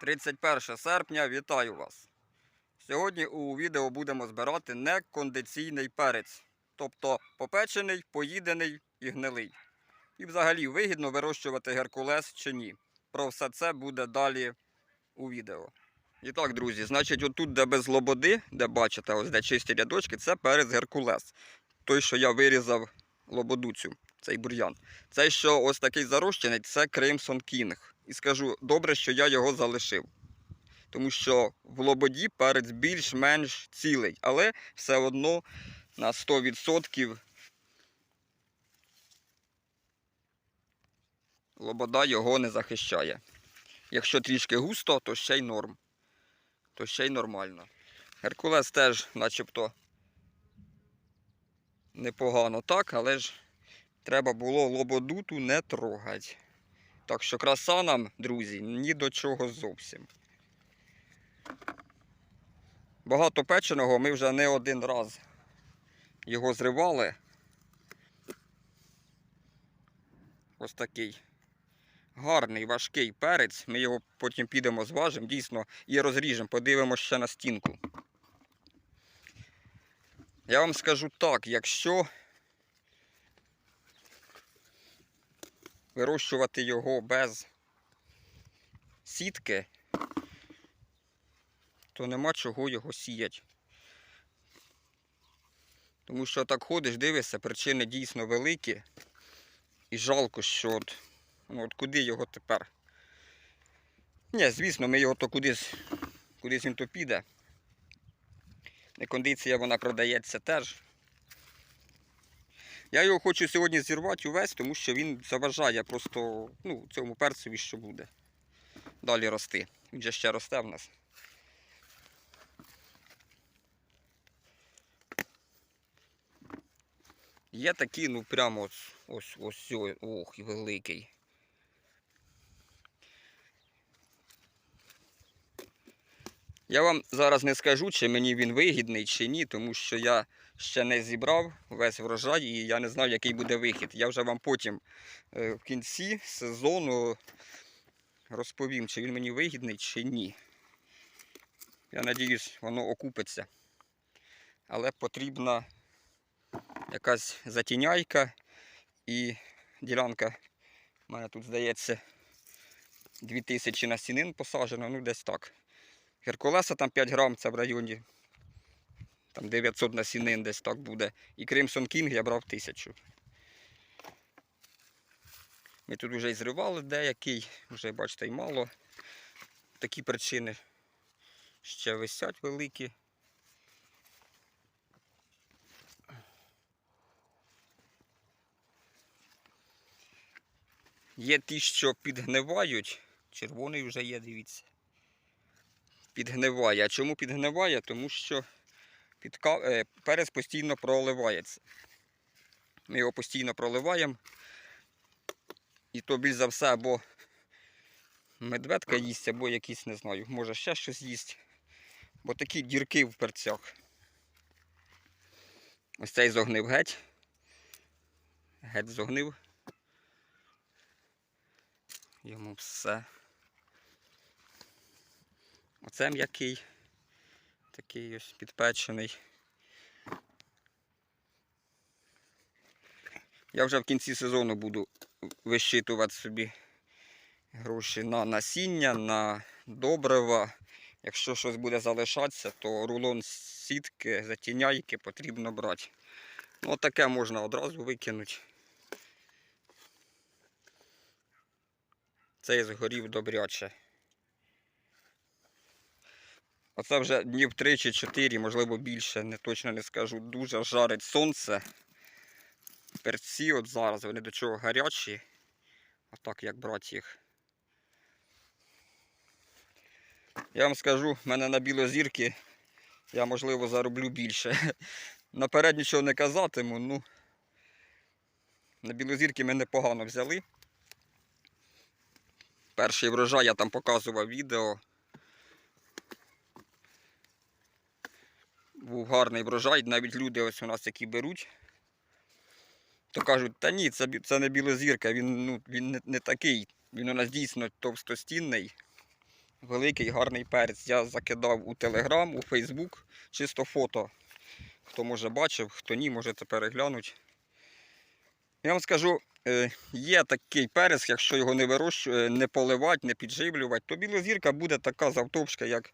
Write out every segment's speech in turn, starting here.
31 серпня, вітаю вас. Сьогодні у відео будемо збирати некондиційний перець, тобто попечений, поїдений і гнилий. І взагалі вигідно вирощувати геркулес чи ні. Про все це буде далі у відео. І так, друзі, значить, отут, де без лободи, де бачите, ось де чисті рядочки, це перець геркулес. Той, що я вирізав лободу цю, цей бур'ян. Цей, що ось такий зарощений, це Crimson King. І скажу, добре, що я його залишив. Тому що в лободі перець більш-менш цілий, але все одно на 100% лобода його не захищає. Якщо трішки густо, то ще й норм. То ще й нормально. Геркулес теж начебто непогано так, але ж треба було лободу ту не трогати. Так що краса нам, друзі, ні до чого зовсім. Багато печеного ми вже не один раз його зривали. Ось такий гарний важкий перець. Ми його потім підемо зважимо, дійсно, і розріжемо, подивимося ще на стінку. Я вам скажу так, якщо вирощувати його без сітки, то нема чого його сіяти. Тому що так ходиш, дивишся, причини дійсно великі. І жалко, що от, ну, от куди його тепер. Ні, звісно, ми його то кудись, кудись він то піде. Некондиція вона продається теж. Я його хочу сьогодні зірвати увесь, тому що він заважає просто ну, цьому перцеві, що буде. Далі рости. Він же ще росте в нас. Є такі, ну прямо ось ось ось, ось ох, великий. Я вам зараз не скажу, чи мені він вигідний, чи ні, тому що я ще не зібрав весь врожай і я не знаю, який буде вихід. Я вже вам потім е, в кінці сезону розповім, чи він мені вигідний, чи ні. Я надіюсь, воно окупиться. Але потрібна якась затіняйка і ділянка. У мене тут, здається, 2000 насінин посаджено, ну десь так. Геркулеса там 5 грам, це в районі там 900 насінин десь так буде. І Crimson King я брав 1000. Ми тут вже і зривали деякий, вже бачите і мало. Такі причини ще висять великі. Є ті, що підгнивають. Червоний вже є, дивіться. Підгниває. А чому підгниває? Тому що е, перець постійно проливається. Ми його постійно проливаємо. І то більш за все або медведка їсть, або якісь, не знаю, може ще щось їсть. Бо такі дірки в перцях. Ось цей зогнив геть. Геть зогнив. Йому все. Оце м'який, такий ось підпечений. Я вже в кінці сезону буду вищитувати собі гроші на насіння, на добрива. Якщо щось буде залишатися, то рулон сітки, затіняйки потрібно брати. Ну, таке можна одразу викинути. Цей згорів добряче. Оце вже днів 3 чи 4, можливо більше, не точно не скажу. Дуже жарить сонце. Перці от зараз, вони до чого гарячі. Отак як брати їх. Я вам скажу, в мене на білозірки я можливо зароблю більше. Наперед нічого не казатиму, ну на білозірки ми непогано взяли. Перший врожай я там показував відео. Був гарний врожай, навіть люди ось у нас які беруть, то кажуть, та ні, це, це не білозірка, він, ну, він не, не такий. Він у нас дійсно товстостінний. великий гарний перець. Я закидав у Телеграм, у Фейсбук, чисто фото. Хто може бачив, хто ні, можете переглянути. Я вам скажу, е, є такий перець, якщо його не вирощувати, не поливати, не підживлювати, то білозірка буде така завтовшка, як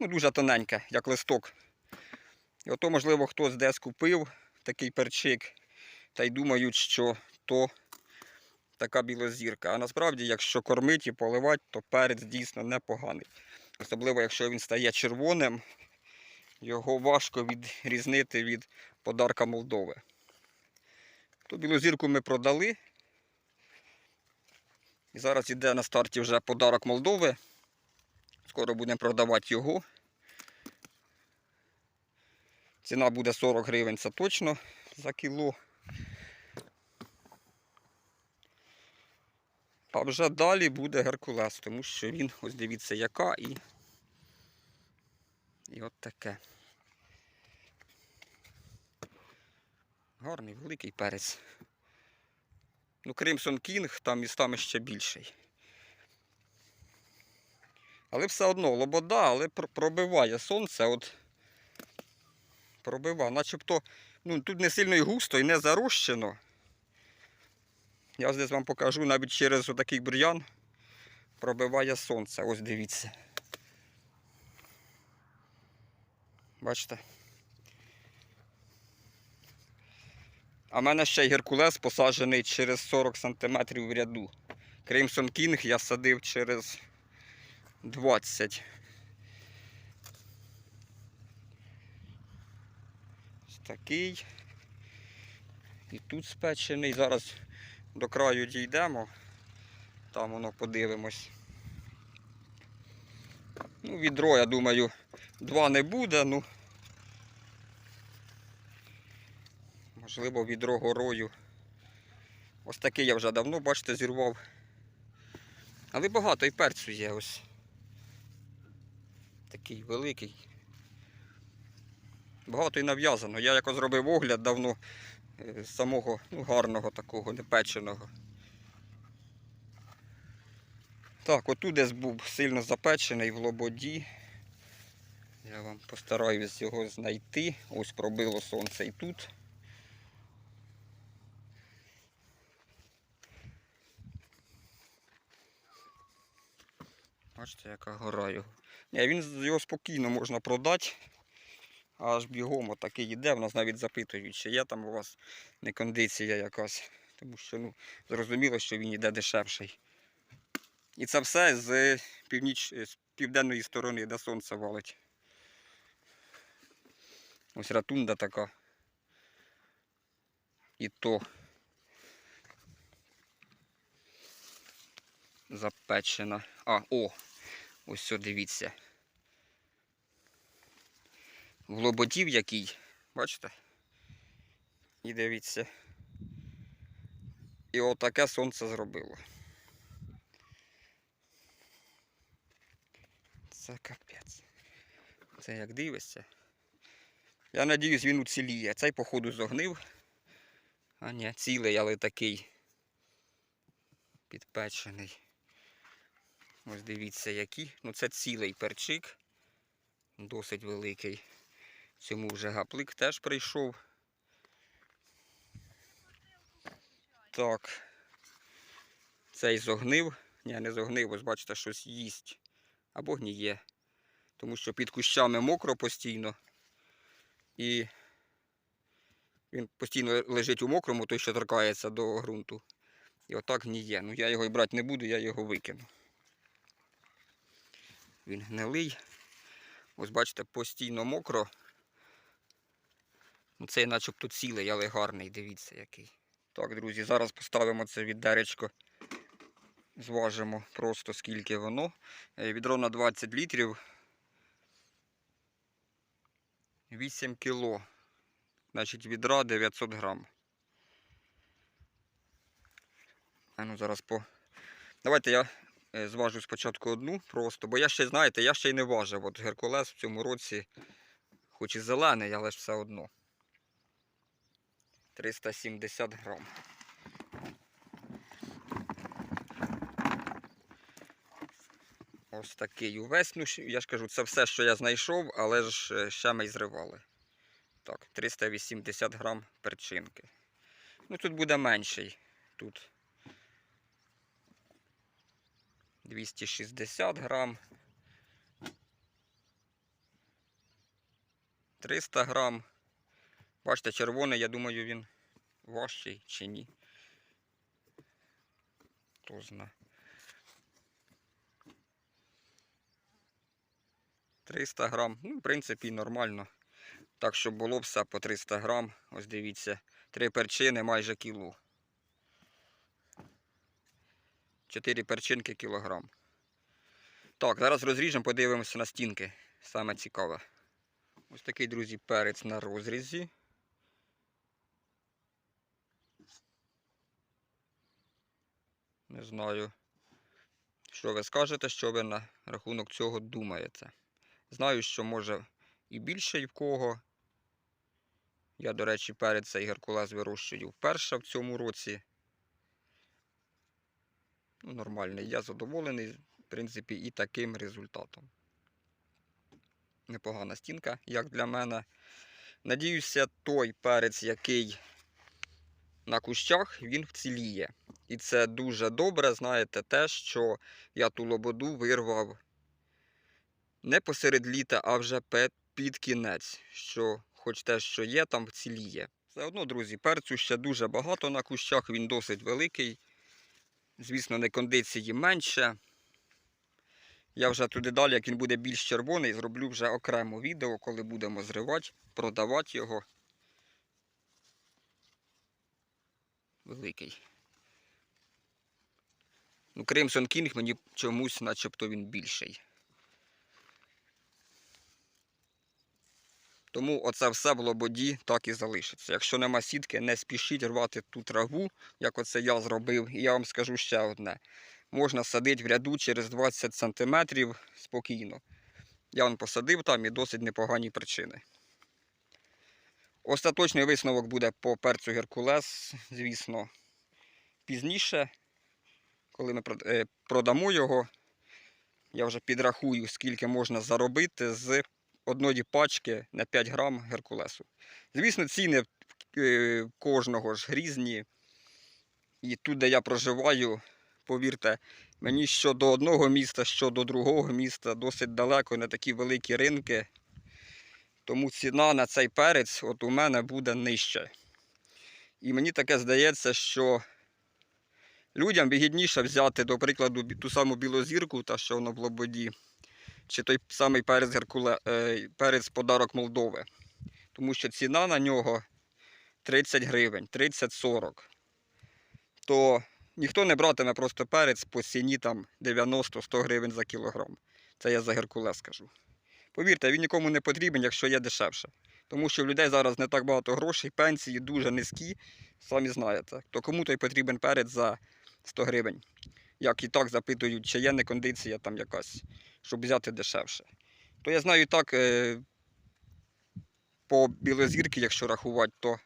ну, дуже тоненька, як листок. І ото, можливо, хтось десь купив такий перчик, та й думають, що то така білозірка. А насправді, якщо кормить і поливати, то перець дійсно непоганий. Особливо, якщо він стає червоним, його важко відрізнити від подарка Молдови. Ту білозірку ми продали. І зараз йде на старті вже подарок Молдови. Скоро будемо продавати його. Ціна буде 40 гривень, це точно за кіло. А вже далі буде Геркулес, тому що він, ось дивіться, яка і. І от таке. Гарний, великий перець. Ну, Кримсон Кінг там містами ще більший. Але все одно лобода, але пробиває сонце, от пробива. Начебто, ну тут не сильно і густо і не зарощено. Я десь вам покажу навіть через отакий бур'ян пробиває сонце. Ось дивіться. Бачите? А в мене ще й Геркулес посаджений через 40 см в ряду. Кримсон Кінг я садив через 20. Ось такий. І тут спечений. Зараз до краю дійдемо. Там воно подивимось. Ну, відро, я думаю, два не буде, ну. Можливо, відро горою. Ось такий я вже давно, бачите, зірвав. Але багато і перцю є ось. Такий великий. Багато і нав'язано. Я якось зробив огляд давно е, самого ну, гарного такого, непеченого. Так, отут десь був сильно запечений в лободі. Я вам постараюсь його знайти. Ось пробило сонце і тут. Бачите, яка гора його. Ні, він його спокійно можна продати. Аж бігом отакий йде. В нас навіть запитують, чи є там у вас не кондиція якась. Тому що ну, зрозуміло, що він йде дешевший. І це все з, північ... з південної сторони, де сонце валить. Ось ратунда така. І то запечена. А, о! Ось все, дивіться. В лоботів який, бачите? І дивіться. І отаке сонце зробило. Це капець. Це як дивишся. Я надіюсь, він уціліє. Цей, походу, зогнив. А ні, цілий, але такий підпечений. Ось дивіться який. Ну це цілий перчик. Досить великий. Цьому вже гаплик теж прийшов. Так. Цей зогнив. Ні, не зогнив, ось бачите, щось їсть. Або гніє. Тому що під кущами мокро постійно. І він постійно лежить у мокрому, той, що торкається до ґрунту. І отак гніє. Ну я його і брати не буду, я його викину. Він гнилий. Ось бачите, постійно мокро. Ну, Цей начебто цілий, але гарний, дивіться який. Так, друзі, зараз поставимо це відеречко. Зважимо просто скільки воно. Е, Відро на 20 літрів. 8 кіло. Значить, відра 900 грам. А ну зараз по. Давайте я е, зважу спочатку одну просто, бо я ще, знаєте, я ще й не важив. От Геркулес в цьому році, хоч і зелений, але ж все одно. 370 грам. Ось такий увесь. Ну, я ж кажу, це все, що я знайшов, але ж е, ще ми й зривали. Так, 380 грам перчинки. Ну тут буде менший. Тут 260 грам. 300 грам. Бачите, червоний, я думаю, він важчий чи ні. Хто зна. 300 грам. Ну, в принципі, нормально. Так, щоб було все по 300 грам. Ось дивіться, три перчини майже кіло. Чотири перчинки кілограм. Так, зараз розріжемо, подивимося на стінки. Саме цікаве. Ось такий, друзі, перець на розрізі. Не знаю, що ви скажете, що ви на рахунок цього думаєте. Знаю, що може і більше і в кого. Я, до речі, перець цей геркулес вирощую вперше в цьому році. Ну, нормальний. Я задоволений, в принципі, і таким результатом. Непогана стінка, як для мене. Надіюся, той перець, який на кущах, він вціліє. І це дуже добре, знаєте, те, що я ту лободу вирвав не посеред літа, а вже під кінець, що хоч те, що є, там вціліє. Все одно, друзі, перцю ще дуже багато на кущах, він досить великий. Звісно, не кондиції менше. Я вже туди далі, як він буде більш червоний, зроблю вже окремо відео, коли будемо зривати, продавати його. Великий. Ну, Кримсон Кінг мені чомусь, начебто він більший. Тому оце все в лободі так і залишиться. Якщо нема сітки, не спішіть рвати ту траву, як оце я зробив. І я вам скажу ще одне. Можна садити в ряду через 20 см спокійно. Я вам посадив там і досить непогані причини. Остаточний висновок буде по перцю Геркулес, звісно, пізніше, коли ми е, продамо його. Я вже підрахую, скільки можна заробити з одної пачки на 5 грам геркулесу. Звісно, ціни е, кожного ж різні. І тут, де я проживаю, повірте, мені що до одного міста, що до другого міста досить далеко, не такі великі ринки. Тому ціна на цей перець от у мене буде нижча. І мені таке здається, що людям вигідніше взяти, до прикладу, ту саму білозірку, та що воно в лободі, чи той самий перець, Геркуле, е, перець подарок Молдови. Тому що ціна на нього 30 гривень, 30-40. То ніхто не братиме просто перець по ціні там 90-100 гривень за кілограм. Це я за Геркулес скажу. Повірте, він нікому не потрібен, якщо є дешевше. Тому що в людей зараз не так багато грошей, пенсії дуже низькі, самі знаєте. То кому той потрібен перець за 100 гривень? Як і так запитують, чи є некондиція там якась, щоб взяти дешевше. То я знаю так, е, по білозірки, якщо рахувати, то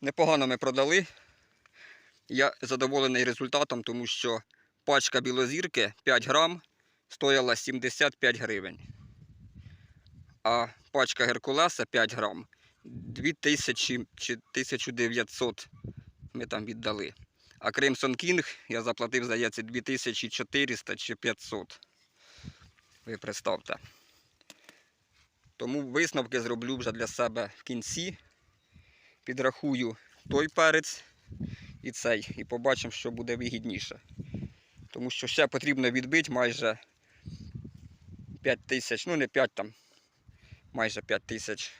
непогано ми продали. Я задоволений результатом, тому що пачка білозірки 5 грам стояла 75 гривень. А пачка Геркулеса 5 грам 2000 чи 1900 ми там віддали. А Crimson King я заплатив, здається, 2400 чи 500. Ви представте. Тому висновки зроблю вже для себе в кінці. Підрахую той перець і цей. І побачимо, що буде вигідніше. Тому що ще потрібно відбити майже 5 тисяч, ну не 5 там, майже 5 тисяч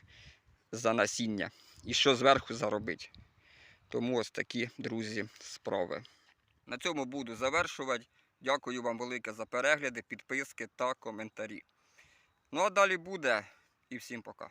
за насіння. І що зверху заробити. Тому ось такі, друзі, справи. На цьому буду завершувати. Дякую вам велике за перегляди, підписки та коментарі. Ну а далі буде. І всім пока.